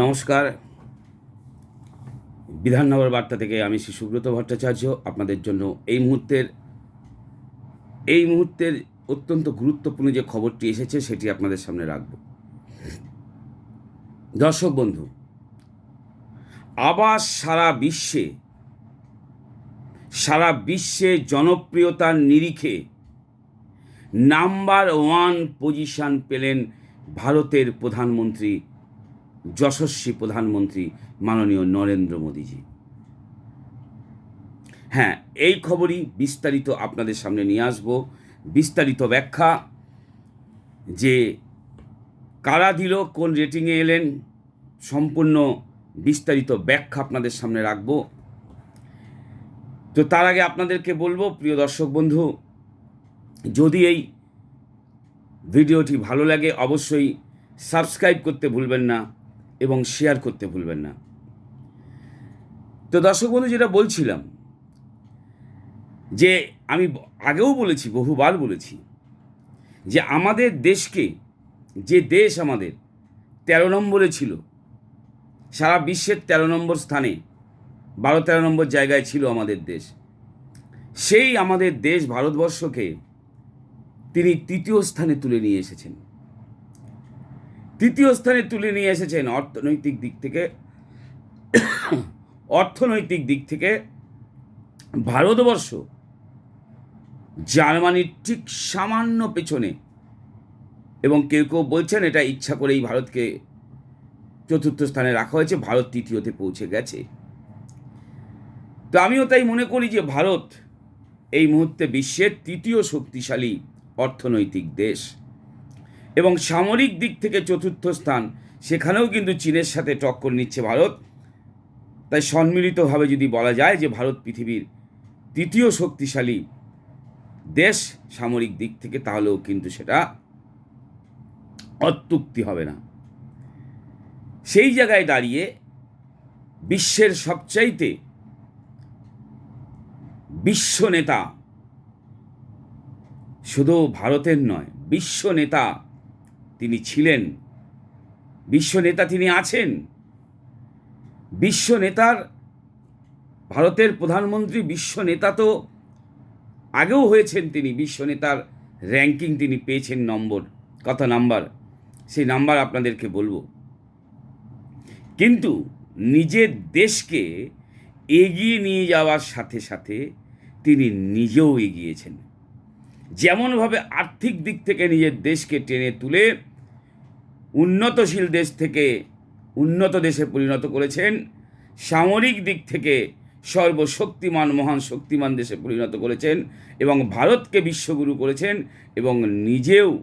নমস্কার। বিধাননগর বার্তা থেকে আমি শ্রী সুব্রত ভট্টাচার্য আপনাদের জন্য এই মুহূর্তের এই মুহূর্তের অত্যন্ত গুরুত্বপূর্ণ যে খবরটি এসেছে সেটি আপনাদের সামনে রাখব। দর্শক বন্ধু, আবার সারা বিশ্বে সারা বিশ্বে জনপ্রিয়তার নিরিখে নাম্বার ওয়ান পজিশন পেলেন ভারতের প্রধানমন্ত্রী যশস্বী প্রধানমন্ত্রী মাননীয় নরেন্দ্র মোদীজি। হ্যাঁ এই খবরই বিস্তারিত আপনাদের সামনে নিয়ে আসব। বিস্তারিত ব্যাখ্যা, যে কারা দিল, কোন রেটিংয়ে এলেন, সম্পূর্ণ বিস্তারিত ব্যাখ্যা আপনাদের সামনে রাখব। তো তার আগে আপনাদেরকে বলব, প্রিয় দর্শক বন্ধু, যদি এই ভিডিওটি ভালো লাগে, অবশ্যই সাবস্ক্রাইব করতে ভুলবেন না। এবং শেয়ার করতে ভুলবেন না। তো দর্শক বন্ধু, যেটা বলছিলাম, যে আমি আগেও বলেছি, বহুবার বলেছি, যে আমাদের দেশকে, যে দেশ আমাদের তেরো নম্বরে ছিল, সারা বিশ্বের তেরো নম্বর স্থানে, বারো তেরো নম্বর জায়গায় ছিল আমাদের দেশ। সেই আমাদের দেশ ভারতবর্ষকে তিনি তৃতীয় স্থানে তুলে নিয়ে এসেছেন। তৃতীয় স্থানে তুলে নিয়ে এসেছেন অর্থনৈতিক দিক থেকে, অর্থনৈতিক দিক থেকে ভারতবর্ষ জার্মানির ঠিক সামান্য পেছনে। এবং কেউ কেউ বলছেন এটা ইচ্ছা করেই ভারতকে চতুর্থ স্থানে রাখা হয়েছে, ভারত তৃতীয়তে পৌঁছে গেছে। তো আমিও তাই মনে করি যে ভারত এই মুহূর্তে বিশ্বের তৃতীয় শক্তিশালী অর্থনৈতিক দেশ। এবং সামরিক দিক থেকে চতুর্থ স্থান। সেখানেও কিন্তু চীনের সাথে টক্কর নিচ্ছে ভারত। তাই সম্মিলিতভাবে যদি বলা যায় যে ভারত পৃথিবীর তৃতীয় শক্তিশালী দেশ সামরিক দিক থেকে, তাহলেও কিন্তু সেটা অত্যুক্তি হবে না। সেই জায়গায় দাঁড়িয়ে বিশ্বের সবচাইতে বিশ্ব নেতা শুধু ভারতের নয়, বিশ্ব নেতা তিনি ছিলেন। বিশ্ব নেতা তিনি আছেন। বিশ্ব নেতার, ভারতের প্রধানমন্ত্রী বিশ্ব নেতা তো আগেও হয়েছেন তিনি। বিশ্ব নেতার র্যাঙ্কিং তিনি পেয়েছেন নম্বর কত নাম্বার। সেই নাম্বার আপনাদেরকে বলব। কিন্তু নিজের দেশকে এগিয়ে নিয়ে যাওয়ার সাথে সাথে তিনি নিজেও এগিয়েছেন। যেমনভাবে আর্থিক দিক থেকে নিজের দেশকে টেনে তুলে উন্নতশীল দেশ থেকে উন্নত দেশে পরিণত করেছেন। সামরিক দিক থেকে সর্বশক্তিমান, মহান শক্তিমান দেশে পরিণত করেছেন এবং ভারতকে বিশ্বগুরু করেছেন এবং নিজেও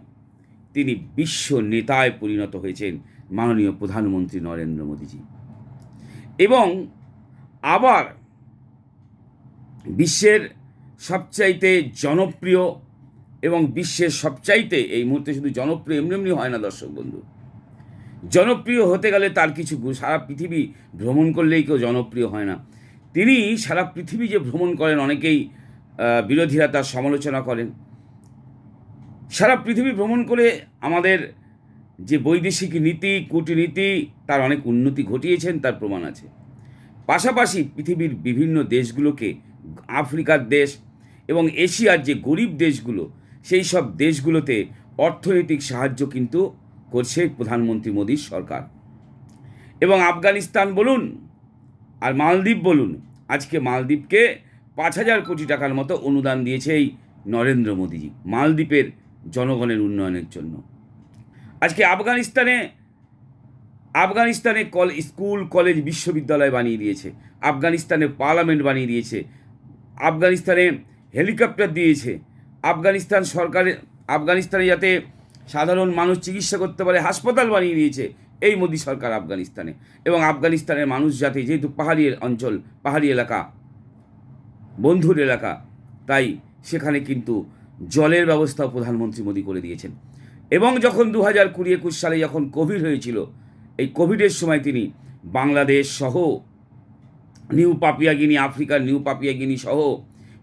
তিনি বিশ্ব নেতায় পরিণত হয়েছেন, মাননীয় প্রধানমন্ত্রী নরেন্দ্র মোদীজি। এবং আবার বিশ্বের সবচাইতে জনপ্রিয় এবং বিশ্বের সবচাইতে এই মুহূর্তে শুধু জনপ্রিয় এমনি এমনি হয় না, দর্শক বন্ধু। জনপ্রিয় হতে গেলে তার কিছু সারা পৃথিবী ভ্রমণ করলেই কেউ জনপ্রিয় হয় না। তিনি সারা পৃথিবী যে ভ্রমণ করেন, অনেকেই বিরোধীরা তার সমালোচনা করেন। সারা পৃথিবী ভ্রমণ করে আমাদের যে বৈদেশিক নীতি, কূটনীতি, তার অনেক উন্নতি ঘটিয়েছেন, তার প্রমাণ আছে। পাশাপাশি পৃথিবীর বিভিন্ন দেশগুলোকে, আফ্রিকার দেশ এবং এশিয়ার যে গরিব দেশগুলো, সেই সব দেশগুলোতে অর্থনৈতিক সাহায্য কিন্তু করছে প্রধানমন্ত্রী মোদীর সরকার। এবং আফগানিস্তান বলুন আর মালদ্বীপ বলুন, আজকে মালদ্বীপকে পাঁচ হাজার কোটি টাকার মতো অনুদান দিয়েছে এই নরেন্দ্র মোদীজি, মালদ্বীপের জনগণের উন্নয়নের জন্য। আজকে আফগানিস্তানে আফগানিস্তানে কল, স্কুল, কলেজ, বিশ্ববিদ্যালয় বানিয়ে দিয়েছে, আফগানিস্তানে পার্লামেন্ট বানিয়ে দিয়েছে, আফগানিস্তানে হেলিকপ্টার দিয়েছে, আফগানিস্তান সরকারের, আফগানিস্তানে যাতে সাধারণ মানুষ চিকিৎসা করতে পারে, হাসপাতাল বানিয়ে দিয়েছে এই মোদী সরকার আফগানিস্তানে। এবং আফগানিস্তানের মানুষ যাতে যেহেতু পাহাড়ি অঞ্চল, পাহাড়ি এলাকা, বন্ধুর এলাকা, তাই সেখানে কিন্তু জলের ব্যবস্থাও প্রধানমন্ত্রী মোদী করে দিয়েছেন। এবং যখন দু হাজার কুড়ি একুশ সালে যখন কোভিড হয়েছিল, এই কোভিডের সময় তিনি বাংলাদেশ সহ নিউ পাপিয়াগিনি, আফ্রিকার নিউ পাপিয়াগিনি সহ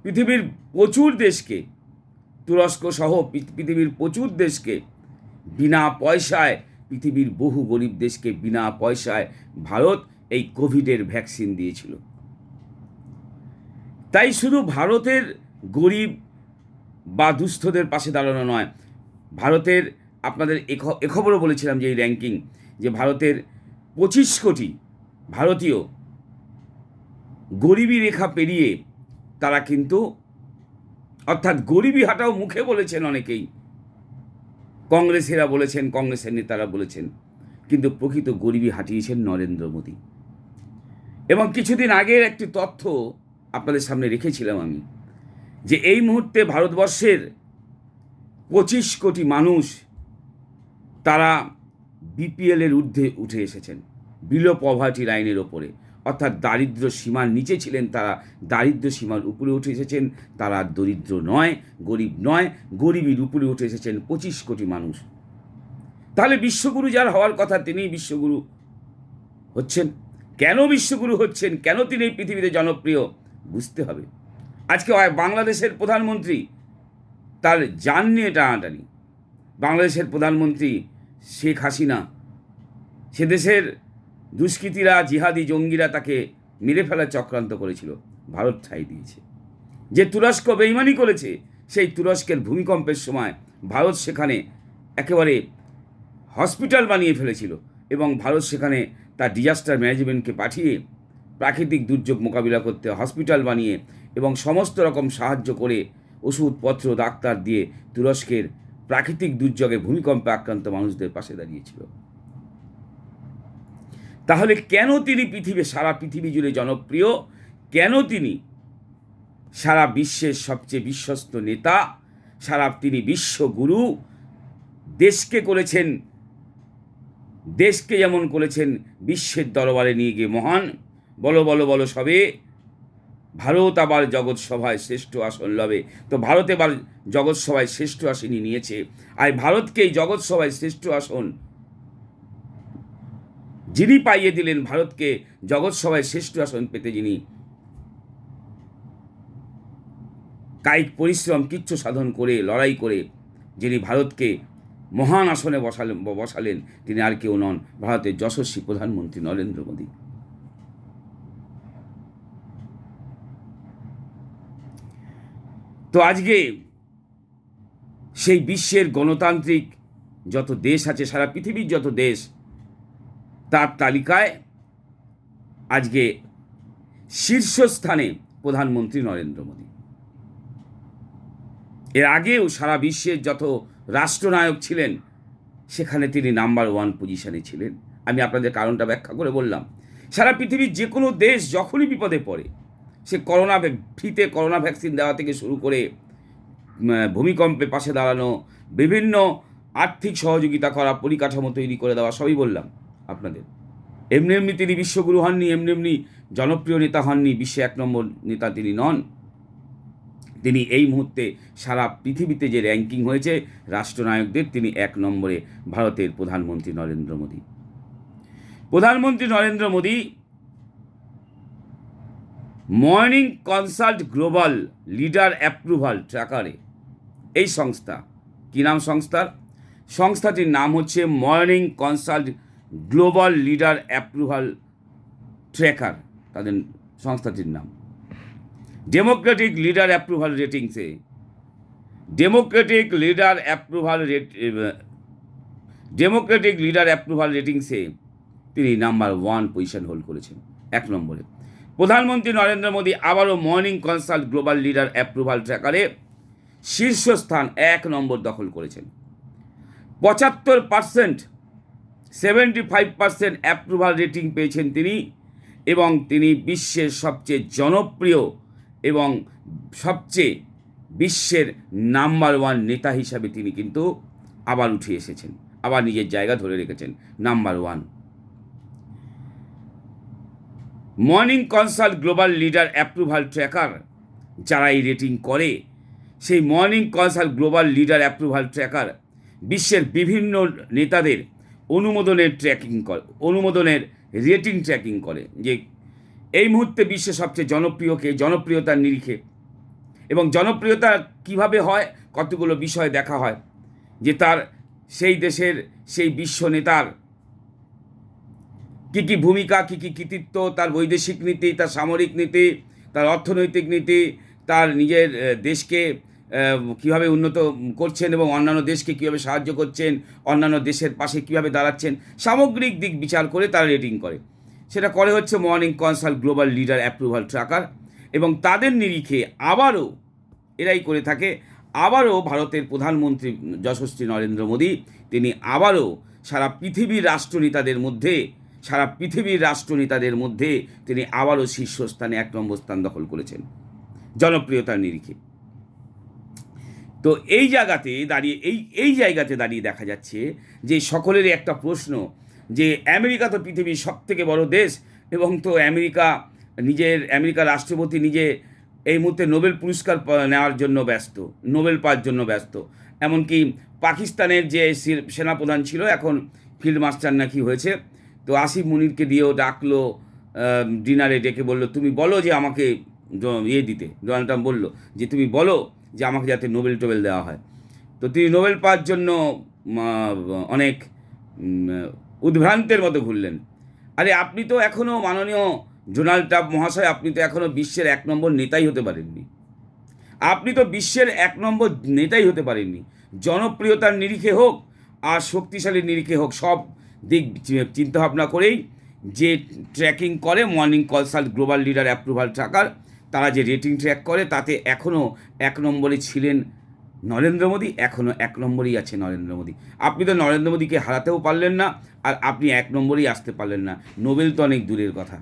পৃথিবীর প্রচুর দেশকে, তুরস্ক সহ পৃথিবীর প্রচুর দেশকে বিনা পয়সায় পৃথিবীর বহু গরিব দেশকে বিনা পয়সায় ভারত এই কোভিডের ভ্যাকসিন দিয়েছিল। তাই শুধু ভারতের গরিব বা দুস্থদের পাশে দাঁড়ানো নয়, ভারতের আপনাদের এ খবরও বলেছিলাম যে এই র্যাঙ্কিং যে ভারতের পঁচিশ কোটি ভারতীয় গরিবী রেখা পেরিয়ে তারা কিন্তু অর্থাৎ গরিবী হাটাও মুখে বলেছেন অনেকেই। কংগ্রেসেরা বলেছেন, কংগ্রেসের নেতারা বলেছেন, কিন্তু প্রকৃত গরিবী হাঁটিয়েছেন নরেন্দ্র মোদী। এবং কিছুদিন আগের একটি তথ্য আপনাদের সামনে রেখেছিলাম আমি, যে এই মুহূর্তে ভারতবর্ষের পঁচিশ কোটি মানুষ তারা বিপিএলের ঊর্ধ্বে উঠে এসেছেন বিলো পভার্টি লাইনের ওপরে। অর্থাৎ দারিদ্র সীমার নিচে ছিলেন তারা। দারিদ্র সীমার উপরে উঠে এসেছেন, তারা দরিদ্র নয়, গরিব নয়, গরিবের উপরে উঠে এসেছেন পঁচিশ কোটি মানুষ। তাহলে বিশ্বগুরু যার হওয়ার কথা তিনিই বিশ্বগুরু হচ্ছেন। কেন বিশ্বগুরু হচ্ছেন? কেন তিনি এই পৃথিবীতে জনপ্রিয়? বুঝতে হবে। আজকে বাংলাদেশের প্রধানমন্ত্রী, তার যান নিয়ে টানাটানি। বাংলাদেশের প্রধানমন্ত্রী শেখ হাসিনা, সে দেশের দুষ্কৃতীরা, জিহাদি জঙ্গিরা তাকে মেরে ফেলার চক্রান্ত করেছিল। ভারত ঠাই দিয়েছে। যে তুরস্ক বেইমানি করেছে, সেই তুরস্কের ভূমিকম্পের সময় ভারত সেখানে একেবারে হসপিটাল বানিয়ে ফেলেছিল এবং ভারত সেখানে তার ডিজাস্টার ম্যানেজমেন্টকে পাঠিয়ে প্রাকৃতিক দুর্যোগ মোকাবিলা করতে হসপিটাল বানিয়ে এবং সমস্ত রকম সাহায্য করে ওষুধপত্র, ডাক্তার দিয়ে তুরস্কের প্রাকৃতিক দুর্যোগে ভূমিকম্পে আক্রান্ত মানুষদের পাশে দাঁড়িয়েছিল। তাহলে কেন তিনি পৃথিবী, সারা পৃথিবী জুড়ে জনপ্রিয়? কেন তিনি? সারা বিশ্বের সবচেয়ে বিশ্বস্ত নেতা, সারা তিনি বিশ্বগুরু। দেশকে করেছেন, দেশকে যেমন করেছেন বিশ্বের দরবারে নিয়ে গিয়ে মহান। বলো বলো বলো সবে। ভারত আবার জগৎ সভায় শ্রেষ্ঠ আসন লবে তো ভারত এবার জগৎসভায় শ্রেষ্ঠ আসনই নিয়েছে। আর ভারতকেই জগৎ সভায় শ্রেষ্ঠ আসন যিনি পাইয়ে দিলেন ভারতকে জগৎসভায় শ্রেষ্ঠ আসন পেতে যিনি, কায়িক পরিশ্রম, কিচ্ছু সাধন করে, লড়াই করে যিনি ভারতকে মহান আসনে বসালেন বসালেন, তিনি আর কেউ নন, ভারতের যশস্বী প্রধানমন্ত্রী নরেন্দ্র মোদী। তো আজকে সেই বিশ্বের গণতান্ত্রিক যত দেশ আছে, সারা পৃথিবীর যত দেশ তার তালিকায় আজকে শীর্ষস্থানে প্রধানমন্ত্রী নরেন্দ্র মোদী। এর আগেও সারা বিশ্বের যত রাষ্ট্রনায়ক ছিলেন, সেখানে তিনি নাম্বার ওয়ান পজিশনে ছিলেন। আমি আপনাদের কারণটা ব্যাখ্যা করে বললাম, সারা পৃথিবীর যে কোনো দেশ যখনই বিপদে পড়ে, সে করোনা ফ্রিতে করোনা ভ্যাকসিন দেওয়া থেকে শুরু করে ভূমিকম্পে পাশে দাঁড়ানো, বিভিন্ন আর্থিক সহযোগিতা করা, পরিকাঠামো তৈরি করে দেওয়া, সবই বললাম। আপনাদের। এমনি এমনি তিনি বিশ্বগুরু হননি, এমনি এমনি জনপ্রিয় নেতা হননি, বিশ্বে এক নম্বর নেতা তিনি নন। তিনি এই মুহূর্তে সারা পৃথিবীতে যে র্যাঙ্কিং হয়েছে, রাষ্ট্রনায়কদের তিনি এক নম্বরে ভারতের প্রধানমন্ত্রী নরেন্দ্র মোদী। প্রধানমন্ত্রী Narendra Modi Morning Consult global leader approval ট্র্যাকারে। এই সংস্থা, কী নাম সংস্থার? সংস্থাটির নাম হচ্ছে Morning Consult global leader approval tracker তাদের সংস্থাটির নাম। Democratic leader approval রেটিংসে, democratic leader approval rate democratic leader approval রেটিংসে তিনি নাম্বার ওয়ান পজিশন হোল্ড করেছেন, এক নম্বরে। প্রধানমন্ত্রী নরেন্দ্র মোদী আবারও Morning Consult global leader approval ট্র্যাকারে শীর্ষস্থান এক নম্বর দখল করেছেন। পঁচাত্তর percent seventy five percent approval rating পেয়েছেন তিনি এবং তিনি বিশ্বের সবচেয়ে জনপ্রিয় এবং সবচেয়ে বিশ্বের নাম্বার ওয়ান নেতা হিসাবে তিনি কিন্তু আবার উঠে এসেছেন, আবার নিজের জায়গা ধরে রেখেছেন number one Morning Consult global leader approval tracker যারা এই রেটিং করে, সেই Morning Consult global leader approval tracker বিশ্বের বিভিন্ন নেতাদের অনুমোদনের ট্র্যাকিং করে, অনুমোদনের রেটিং ট্র্যাকিং করে যে এই মুহূর্তে বিশ্বে সবচেয়ে জনপ্রিয়কে জনপ্রিয়তার নিরিখে। এবং জনপ্রিয়তা কীভাবে হয়? কতগুলো বিষয় দেখা হয় যে তার সেই দেশের সেই বিশ্ব নেতার কী কী ভূমিকা, কী কী কৃতিত্ব, তার বৈদেশিক নীতি, তার সামরিক নীতি, তার অর্থনৈতিক নীতি, তার নিজের দেশকে কীভাবে উন্নত করছেন এবং অন্যান্য দেশকে কীভাবে সাহায্য করছেন, অন্যান্য দেশের পাশে কীভাবে দাঁড়াচ্ছেন, সামগ্রিক দিক বিচার করে তারা রেটিং করে। সেটা করে হচ্ছে Morning Consult global leader approval tracker এবং তাদের নিরিখে আবারও এরাই করে থাকে, আবারও ভারতের প্রধানমন্ত্রী যশস্বী নরেন্দ্র মোদী, তিনি আবারও সারা পৃথিবীর রাষ্ট্রনেতাদের মধ্যে, সারা পৃথিবীর রাষ্ট্রনেতাদের মধ্যে তিনি আবারও শীর্ষস্থানে এক নম্বর স্থান দখল করেছেন। জনপ্রিয়তার নিরিখে। তো এই জায়গাতে দাঁড়িয়ে, এই এই জায়গাতে দাঁড়িয়ে দেখা যাচ্ছে যে সকলেরই একটা প্রশ্ন যে আমেরিকা তো পৃথিবীর সব থেকে বড় দেশ এবং তো আমেরিকা নিজের, আমেরিকার রাষ্ট্রপতি নিজে এই মুহূর্তে নোবেল পুরস্কার নেওয়ার জন্য ব্যস্ত, নোবেল পাওয়ার জন্য ব্যস্ত। এমনকি পাকিস্তানের যে সেনাপ্রধান ছিল, এখন ফিল্ড মাস্টার নাকি হয়েছে। তো আসিফ মুনিরকে দিয়েও ডাকলো ডিনারে ডেকে বলল, তুমি বলো যে আমাকে ইয়ে দিতে। ডোনাল্ড ট্রাম্প বলল যে, তুমি বলো যে আমাকে যাতে নোবেল টোবেল দেওয়া হয়। তো তিনি নোবেল পাওয়ার জন্য অনেক উদ্ভ্রান্তের মতো ঘুরলেন। আরে, আপনি তো এখনও মাননীয় ডোনাল্ড ট্রাম্প মহাশয়, আপনি তো এখনও বিশ্বের এক নম্বর নেতাই হতে পারেননি। আপনি তো বিশ্বের এক নম্বর নেতাই হতে পারেননি। জনপ্রিয়তার নিরিখে হোক আর শক্তিশালী নিরিখে হোক, সব দিক চিন্তা ভাবনা করেই যে ট্র্যাকিং করে, Morning Consult global leader approval tracker তারা যে রেটিং ট্র্যাক করে, তাতে এখনও এক নম্বরে ছিলেন নরেন্দ্র মোদী এখনও এক নম্বরেই আছে নরেন্দ্র মোদী। আপনি তো নরেন্দ্র মোদীকে হারাতেও পারলেন না, আর আপনি এক নম্বরেই আসতে পারলেন না। নোবেল তো অনেক দূরের কথা।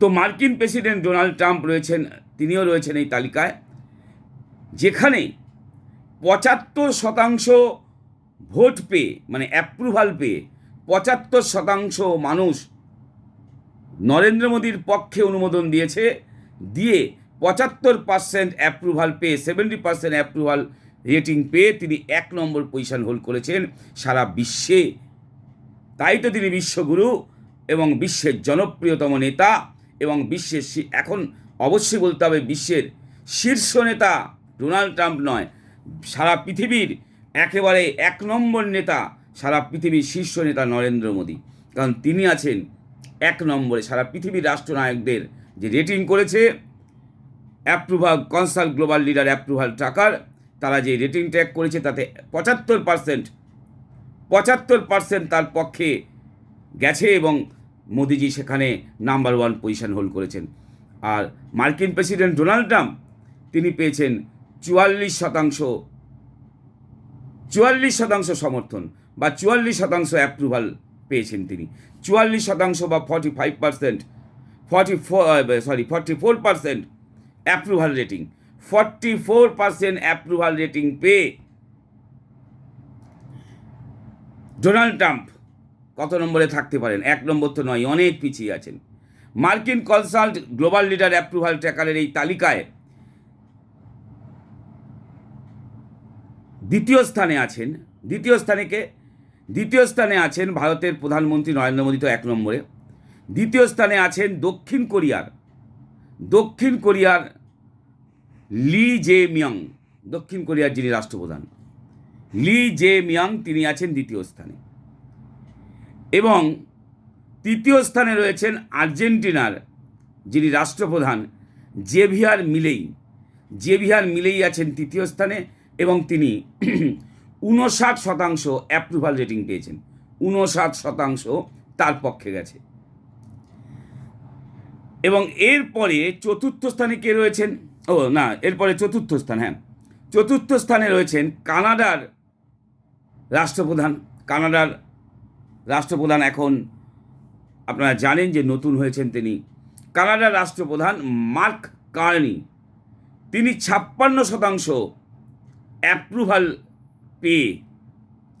তো মার্কিন প্রেসিডেন্ট ডোনাল্ড ট্রাম্প রয়েছেন, তিনিও রয়েছেন এই তালিকায়, যেখানে পঁচাত্তর শতাংশ ভোট পেয়ে মানে অ্যাপ্রুভাল পেয়ে, পঁচাত্তর শতাংশ মানুষ নরেন্দ্র মোদীর পক্ষে অনুমোদন দিয়েছে। দিয়ে পঁচাত্তর পার্সেন্ট অ্যাপ্রুভাল পেয়ে সেভেন্টি পার্সেন্ট অ্যাপ্রুভাল রেটিং পেয়ে তিনি এক নম্বর পজিশন হোল্ড করেছেন সারা বিশ্বে। তাই তো তিনি বিশ্বগুরু এবং বিশ্বের জনপ্রিয়তম নেতা এবং বিশ্বের এখন অবশ্যই বলতে হবে বিশ্বের শীর্ষ নেতা ডোনাল্ড ট্রাম্প নয়, সারা পৃথিবীর একেবারে এক নম্বর নেতা সারা পৃথিবীর শীর্ষ নেতা নরেন্দ্র মোদী। কারণ তিনি আছেন এক নম্বরে সারা পৃথিবীর রাষ্ট্রনায়কদের যে রেটিং করেছে approval consult global leader approval tracker তারা যে রেটিং ট্র্যাক করেছে তাতে পঁচাত্তর পার্সেন্ট পঁচাত্তর পার্সেন্ট তার পক্ষে গেছে এবং মোদিজি সেখানে নাম্বার ওয়ান পজিশন হোল্ড করেছেন। আর মার্কিন প্রেসিডেন্ট ডোনাল্ড ট্রাম্প, তিনি পেয়েছেন চুয়াল্লিশ শতাংশ চুয়াল্লিশ শতাংশ সমর্থন বা চুয়াল্লিশ শতাংশ অ্যাপ্রুভাল পেয়েছেন তিনি। চুয়াল্লিশ শতাংশ বা forty five percent forty four sorry forty four percent approval rating forty four percent approval rating পেয়ে ডোনাল্ড ট্রাম্প কত নম্বরে থাকতে পারেন? এক নম্বর তো নয়, অনেক পিছিয়ে আছেন। মার্কিন কনসাল্ট গ্লোবাল লিডার অ্যাপ্রুভাল ট্র্যাকারের এই তালিকায় দ্বিতীয় স্থানে আছেন। দ্বিতীয় স্থানে কে? দ্বিতীয় স্থানে আছেন ভারতের প্রধানমন্ত্রী নরেন্দ্র মোদী তো এক নম্বরে। দ্বিতীয় স্থানে আছেন দক্ষিণ কোরিয়ার দক্ষিণ কোরিয়ার লি জে মিয়াং, দক্ষিণ কোরিয়ার যিনি রাষ্ট্রপ্রধান। লি জে মিয়াং তিনি আছেন দ্বিতীয় স্থানে। এবং তৃতীয় স্থানে রয়েছেন আর্জেন্টিনার যিনি রাষ্ট্রপ্রধান, জেভিয়ার মিলেই। জেভিয়ার মিলেই আছেন তৃতীয় স্থানে এবং তিনি উনষাট শতাংশ অ্যাপ্রুভাল রেটিং পেয়েছেন। উনষাট শতাংশ তার পক্ষে গেছে। এবং এরপরে চতুর্থ স্থানে কে রয়েছেন? ও, না, এরপরে চতুর্থ স্থান হ্যাঁ। চতুর্থ স্থানে রয়েছেন কানাডার রাষ্ট্রপ্রধান। কানাডার রাষ্ট্রপ্রধান এখন আপনারা জানেন যে নতুন হয়েছেন তিনি। কানাডার রাষ্ট্রপ্রধান মার্ক কার্নি। তিনি ছাপ্পান্ন শতাংশ অ্যাপ্রুভাল পেয়ে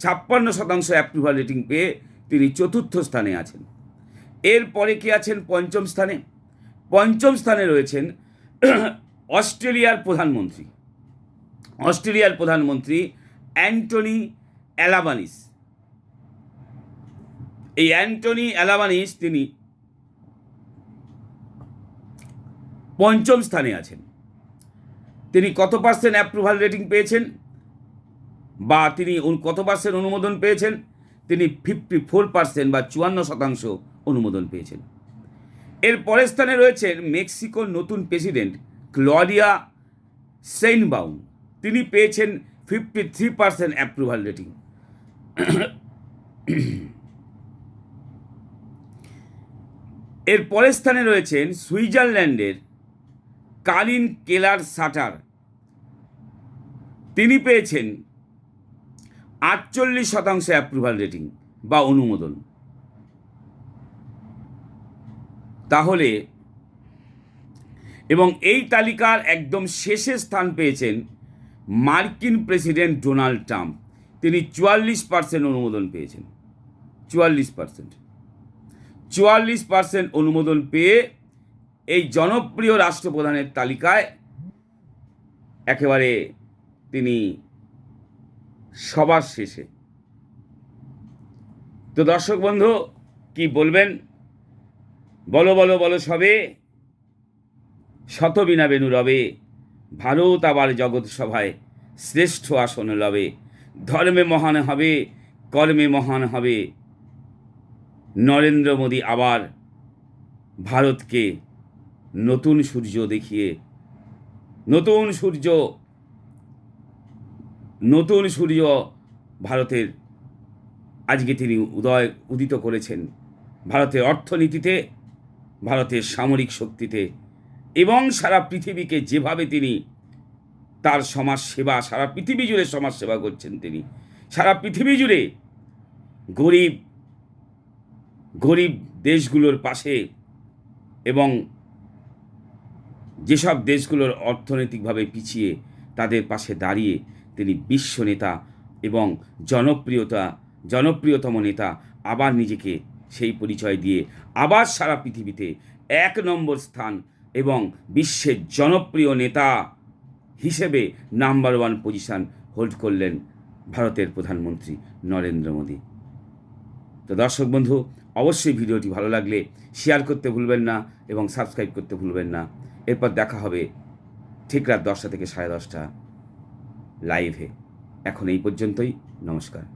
ছাপ্পান্ন শতাংশ অ্যাপ্রুভাল রেটিং পেয়ে তিনি চতুর্থ স্থানে আছেন। এরপরে কে আছেন? পঞ্চম স্থানে। পঞ্চম স্থানে রয়েছেন অস্ট্রেলিয়ার প্রধানমন্ত্রী। অস্ট্রেলিয়ার প্রধানমন্ত্রী অ্যান্টনি অ্যালাবানিস। এই অ্যান্টনি অ্যালাবানিস তিনি পঞ্চম স্থানে আছেন। তিনি কত পার্সেন্ট অ্যাপ্রুভাল রেটিং পেয়েছেন? বা তিনি কত পার্সেন্ট অনুমোদন পেয়েছেন? তিনি ফিফটি ফোর পার্সেন্ট বা চুয়ান্ন শতাংশ অনুমোদন পেয়েছেন। এর পরের স্থানে রয়েছেন মেক্সিকোর নতুন প্রেসিডেন্ট ক্লডিয়া সেইনবাউন তিনি পেয়েছেন fifty three percent approval rating. এর পরের স্থানে রয়েছেন সুইজারল্যান্ডের কালিন কেলার সাটার। তিনি পেয়েছেন আটচল্লিশ শতাংশ অ্যাপ্রুভাল রেটিং বা অনুমোদন। তাহলে, এবং এই তালিকার একদম শেষে স্থান পেয়েছেন মার্কিন প্রেসিডেন্ট ডোনাল্ড ট্রাম্প। তিনি চুয়াল্লিশ পার্সেন্ট অনুমোদন পেয়েছেন। চুয়াল্লিশ পার্সেন্ট চুয়াল্লিশ পার্সেন্ট অনুমোদন পেয়ে এই জনপ্রিয় রাষ্ট্রপ্রধানের তালিকায় একেবারে তিনি সবার শেষে। তো দর্শক বন্ধু, কি বলবেন? বলো বলো বলো সবে। শতবিনা বেনু রবে, ভারত আবার জগৎ সভায় শ্রেষ্ঠ আসন লবে। ধর্মে মহান হবে, কর্মে মহান হবে। নরেন্দ্র মোদী আবার ভারতকে নতুন সূর্য দেখিয়ে, নতুন সূর্য নতুন সূর্য ভারতের, আজকে তিনি উদয়, উদিত করেছেন। ভারতের অর্থনীতিতে, ভারতের সামরিক শক্তিতে এবং সারা পৃথিবীকে যেভাবে তিনি তার সমাজ সেবা, সারা পৃথিবী জুড়ে সমাজ সেবা করছেন তিনি। সারা পৃথিবী জুড়ে গরিব গরিব দেশগুলোর পাশে এবং যেসব দেশগুলোর অর্থনৈতিকভাবে পিছিয়ে তাদের পাশে দাঁড়িয়ে তিনি বিশ্ব নেতা এবং জনপ্রিয়তা, জনপ্রিয়তম নেতা আবার নিজেকে সেই পরিচয় দিয়ে আবার সারা পৃথিবীতে এক নম্বর স্থান এবং বিশ্বের জনপ্রিয় নেতা হিসেবে নাম্বার ওয়ান পজিশন হোল্ড করলেন ভারতের প্রধানমন্ত্রী নরেন্দ্র মোদী। তো দর্শক বন্ধু, অবশ্যই ভিডিওটি ভালো লাগলে শেয়ার করতে ভুলবেন না এবং সাবস্ক্রাইব করতে ভুলবেন না। এরপর দেখা হবে ঠিক রাত দশটা থেকে সাড়ে দশটা। লাইভে। এখন এই পর্যন্তই নমস্কার।